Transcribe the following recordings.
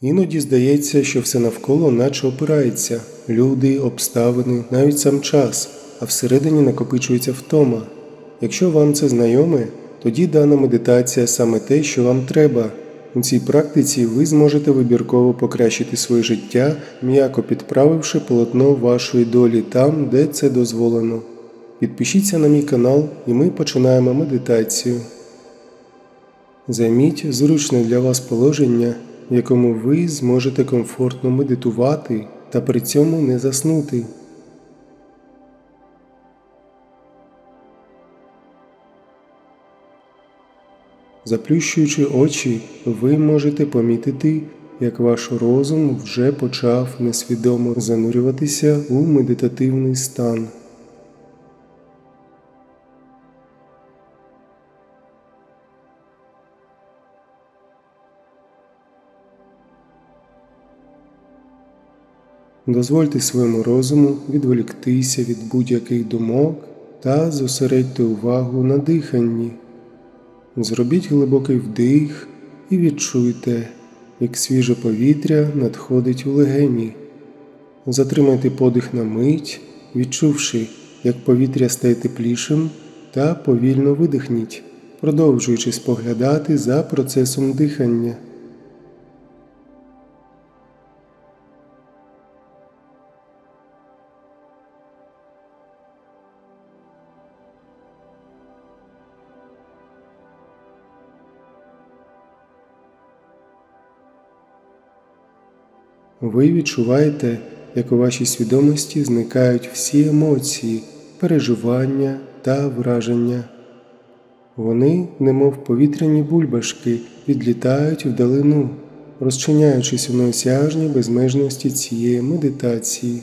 Іноді здається, що все навколо наче опирається люди, обставини, навіть сам час, а всередині накопичується втома. Якщо вам це знайоме, тоді дана медитація саме те, що вам треба. У цій практиці ви зможете вибірково покращити своє життя, м'яко підправивши полотно вашої долі там, де це дозволено. Підпишіться на мій канал, і ми починаємо медитацію. Займіть зручне для вас положення, в якому ви зможете комфортно медитувати та при цьому не заснути. Заплющуючи очі, ви можете помітити, як ваш розум вже почав несвідомо занурюватися у медитативний стан. Дозвольте своєму розуму відволіктися від будь-яких думок та зосередьте увагу на диханні. Зробіть глибокий вдих і відчуйте, як свіже повітря надходить у легені. Затримайте подих на мить, відчувши, як повітря стає теплішим, та повільно видихніть, продовжуючи споглядати за процесом дихання. Ви відчуваєте, як у вашій свідомості зникають всі емоції, переживання та враження. Вони, немов повітряні бульбашки, відлітають вдалину, розчиняючись у неосяжній безмежності цієї медитації.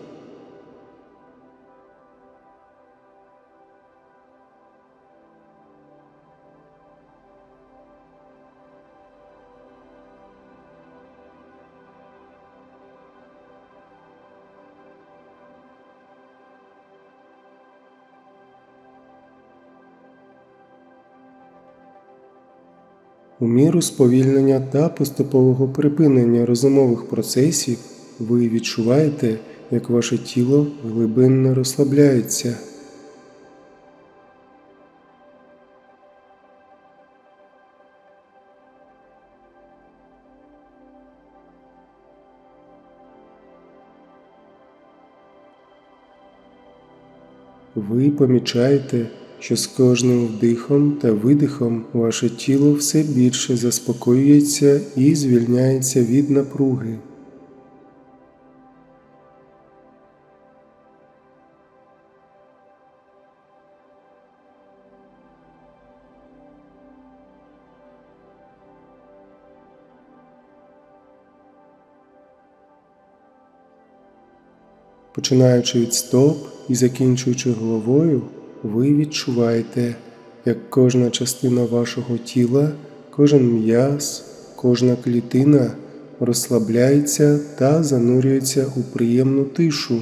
У міру сповільнення та поступового припинення розумових процесів ви відчуваєте, як ваше тіло глибинно розслабляється. Ви помічаєте, що з кожним вдихом та видихом ваше тіло все більше заспокоюється і звільняється від напруги. Починаючи від стоп і закінчуючи головою, ви відчуваєте, як кожна частина вашого тіла, кожен м'яз, кожна клітина розслабляється та занурюється у приємну тишу.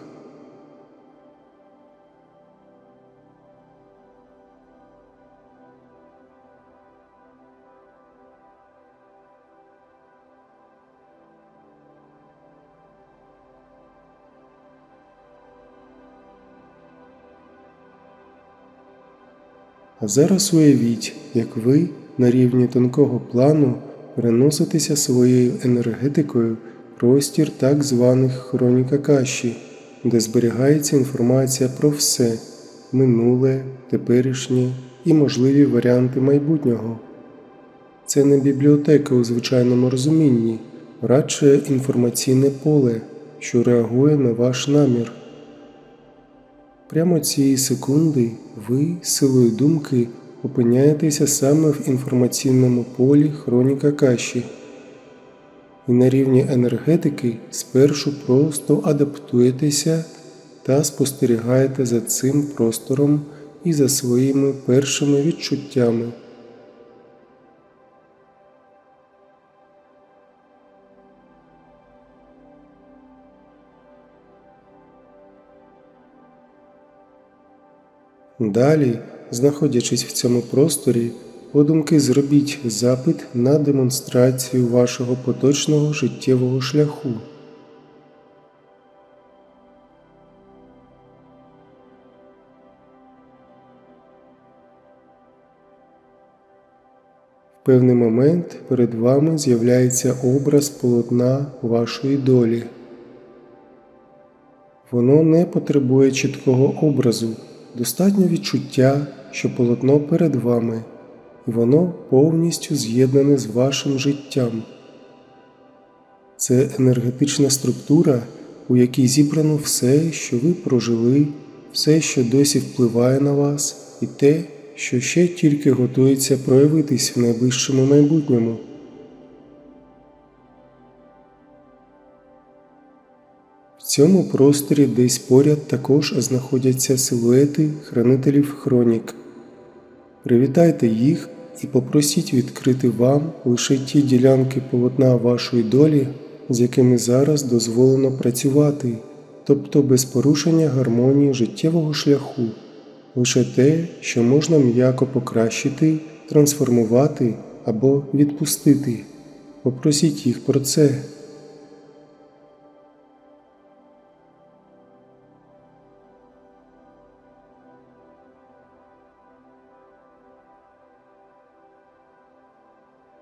А зараз уявіть, як ви на рівні тонкого плану переноситеся своєю енергетикою простір так званих хроніка каші, де зберігається інформація про все минуле, теперішнє і можливі варіанти майбутнього. Це не бібліотека у звичайному розумінні, радше інформаційне поле, що реагує на ваш намір. Прямо цієї секунди ви силою думки опиняєтеся саме в інформаційному полі хроніка каші. І на рівні енергетики спершу просто адаптуєтеся та спостерігаєте за цим простором і за своїми першими відчуттями. Далі, знаходячись в цьому просторі, подумки зробіть запит на демонстрацію вашого поточного життєвого шляху. В певний момент перед вами з'являється образ полотна вашої долі. Воно не потребує чіткого образу, достатньо відчуття, що полотно перед вами, і воно повністю з'єднане з вашим життям. Це енергетична структура, у якій зібрано все, що ви прожили, все, що досі впливає на вас, і те, що ще тільки готується проявитись в найближчому майбутньому. Цьому просторі десь поряд також знаходяться силуети хранителів хронік. Привітайте їх і попросіть відкрити вам лише ті ділянки полотна вашої долі, з якими зараз дозволено працювати, тобто без порушення гармонії життєвого шляху, лише те, що можна м'яко покращити, трансформувати або відпустити. Попросіть їх про це.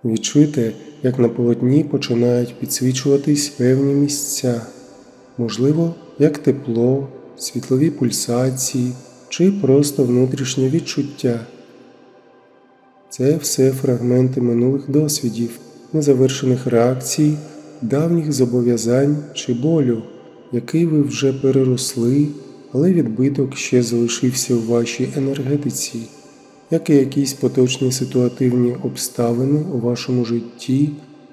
Відчуйте, як на полотні починають підсвічуватись певні місця, можливо, як тепло, світлові пульсації чи просто внутрішнє відчуття. Це все фрагменти минулих досвідів, незавершених реакцій, давніх зобов'язань чи болю, який ви вже переросли, але відбиток ще залишився у вашій енергетиці як і якісь поточні ситуативні обставини у вашому житті,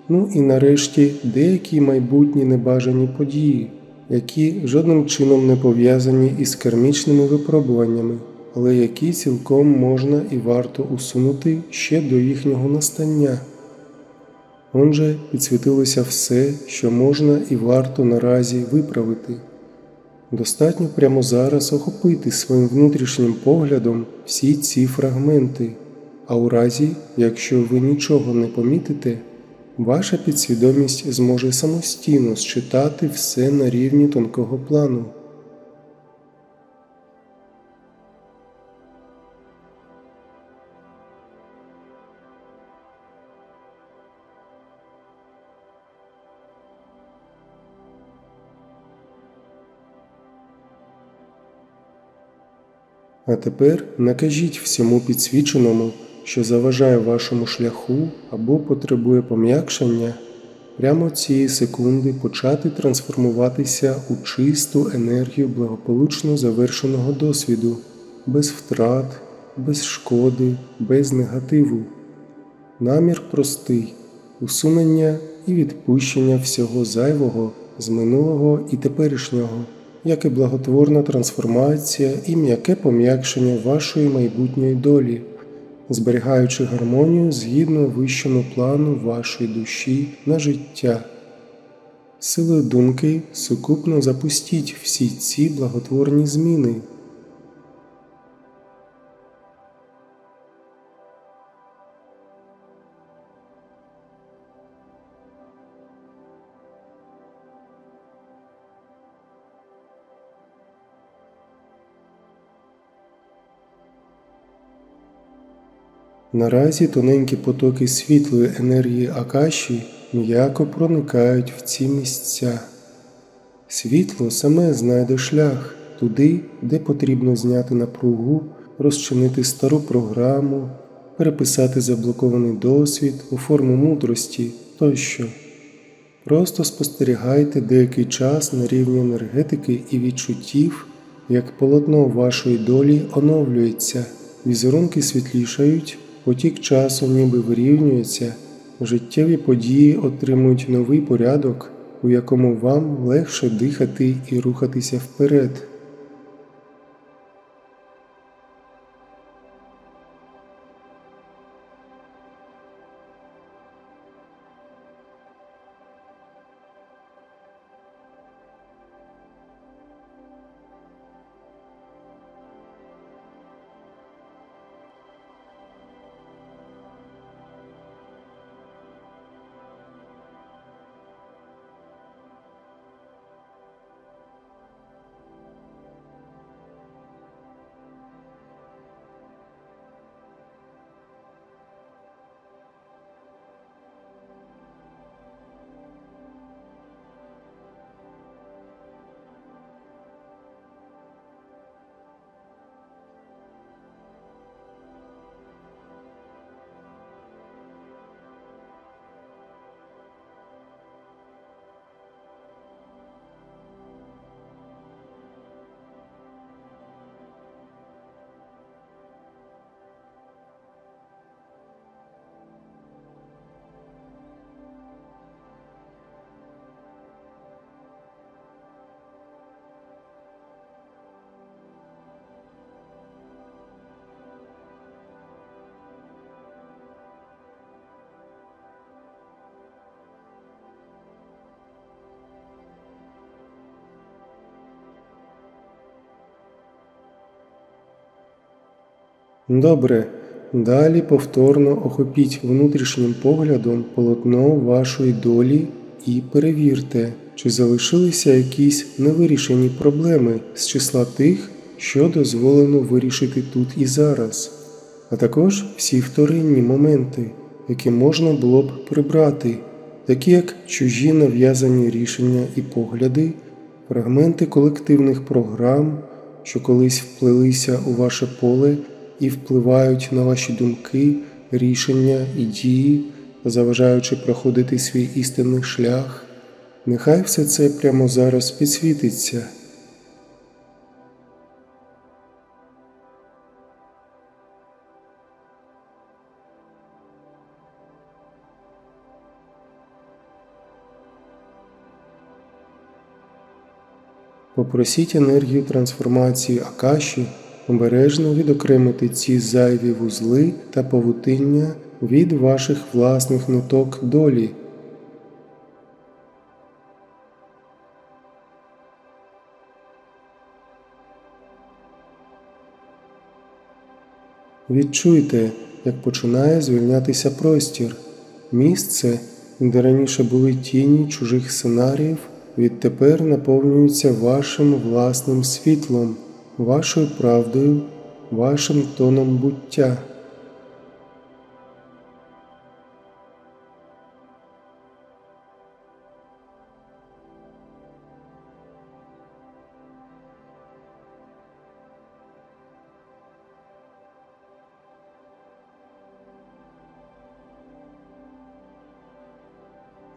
ну і нарешті деякі майбутні небажані події, які жодним чином не пов'язані із кармічними випробуваннями, але які цілком можна і варто усунути ще до їхнього настання. Отже, підсвітилося все, що можна і варто наразі виправити. Достатньо прямо зараз охопити своїм внутрішнім поглядом всі ці фрагменти, а у разі, якщо ви нічого не помітите, ваша підсвідомість зможе самостійно считати все на рівні тонкого плану. А тепер накажіть всьому підсвіченому, що заважає вашому шляху або потребує пом'якшення, прямо цієї секунди почати трансформуватися у чисту енергію благополучно завершеного досвіду, без втрат, без шкоди, без негативу. Намір простий усунення і відпущення всього зайвого з минулого і теперішнього як і благотворна трансформація і м'яке пом'якшення вашої майбутньої долі, зберігаючи гармонію згідно вищому плану вашої душі на життя. Силою думки сукупно запустіть всі ці благотворні зміни. Наразі тоненькі потоки світлої енергії Акаші м'яко проникають в ці місця. Світло саме знайде шлях туди, де потрібно зняти напругу, розчинити стару програму, переписати заблокований досвід у форму мудрості тощо. Просто спостерігайте деякий час на рівні енергетики і відчуттів, як полотно вашої долі оновлюється, візерунки світлішають, потік часу ніби вирівнюється, життєві події отримують новий порядок, у якому вам легше дихати і рухатися вперед. Добре. Далі повторно охопіть внутрішнім поглядом полотно вашої долі і перевірте, чи залишилися якісь невирішені проблеми з числа тих, що дозволено вирішити тут і зараз, а також всі вторинні моменти, які можна було б прибрати, такі як чужі нав'язані рішення і погляди, фрагменти колективних програм, що колись вплелися у ваше поле і впливають на ваші думки, рішення і дії, заважаючи проходити свій істинний шлях. Нехай все це прямо зараз підсвітиться. Попросіть енергію трансформації Акаші обережно відокремити ці зайві вузли та павутиння від ваших власних ниток долі. Відчуйте, як починає звільнятися простір, місце, де раніше були тіні чужих сценаріїв, відтепер наповнюється вашим власним світлом вашою правдою, вашим тоном буття.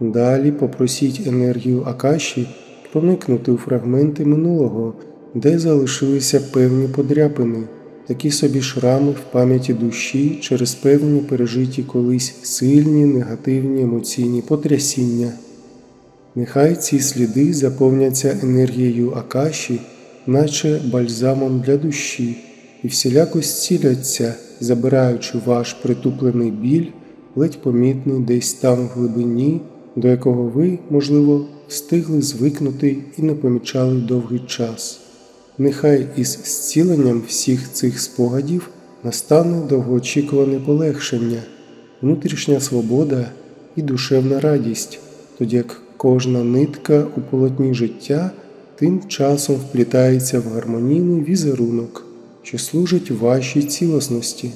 Далі попросіть енергію Акаші проникнути у фрагменти минулого де залишилися певні подряпини, такі собі шрами в пам'яті душі через певні пережиті колись сильні негативні емоційні потрясіння. Нехай ці сліди заповняться енергією Акаші, наче бальзамом для душі, і всіляко зціляться, забираючи ваш притуплений біль, ледь помітний десь там в глибині, до якого ви, можливо, встигли звикнути і не помічали довгий час. Нехай із зціленням всіх цих спогадів настане довгоочікуване полегшення, внутрішня свобода і душевна радість, тоді як кожна нитка у полотні життя тим часом вплітається в гармонійний візерунок, що служить вашій цілісності.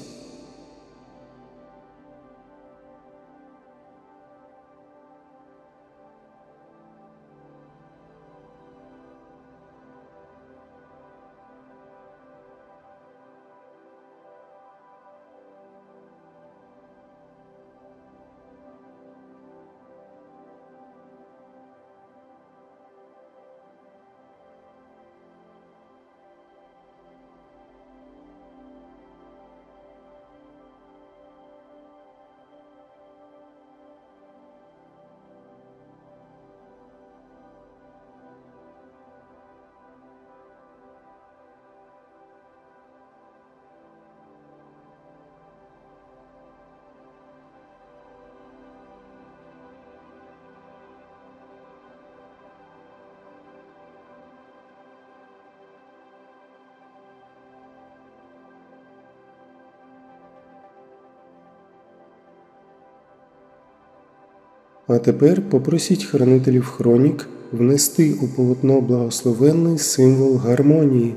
А тепер попросіть хранителів хронік внести у полотно благословенний символ гармонії.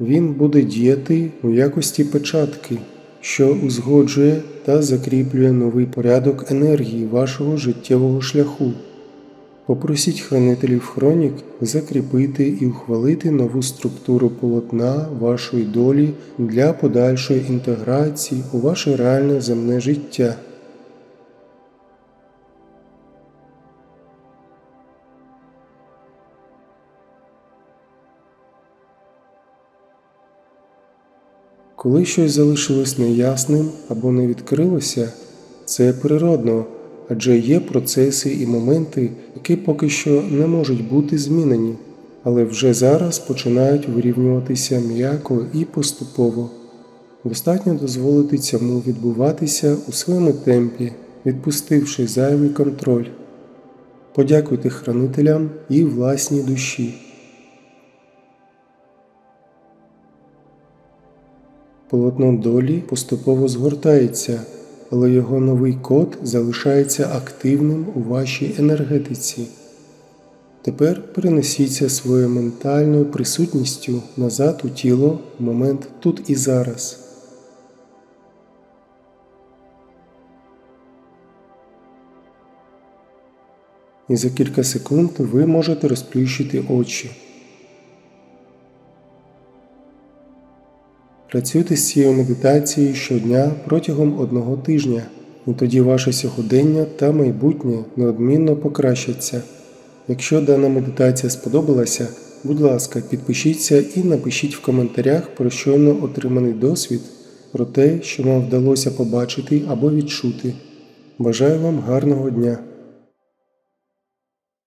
Він буде діяти у якості печатки, що узгоджує та закріплює новий порядок енергії вашого життєвого шляху. Попросіть хранителів хронік закріпити і ухвалити нову структуру полотна вашої долі для подальшої інтеграції у ваше реальне земне життя. Коли щось залишилось неясним або не відкрилося, це природно, адже є процеси і моменти, які поки що не можуть бути змінені, але вже зараз починають вирівнюватися м'яко і поступово. Достатньо дозволити цьому відбуватися у своєму темпі, відпустивши зайвий контроль. Подякуйте хранителям і власній душі. Полотно долі поступово згортається, але його новий код залишається активним у вашій енергетиці. Тепер перенесіться своєю ментальною присутністю назад у тіло в момент тут і зараз. І за кілька секунд ви можете розплющити очі. Працюйте з цією медитацією щодня протягом одного тижня, і тоді ваше сьогодення та майбутнє неодмінно покращаться. Якщо дана медитація сподобалася, будь ласка, підпишіться і напишіть в коментарях про щойно отриманий досвід, про те, що вам вдалося побачити або відчути. Бажаю вам гарного дня!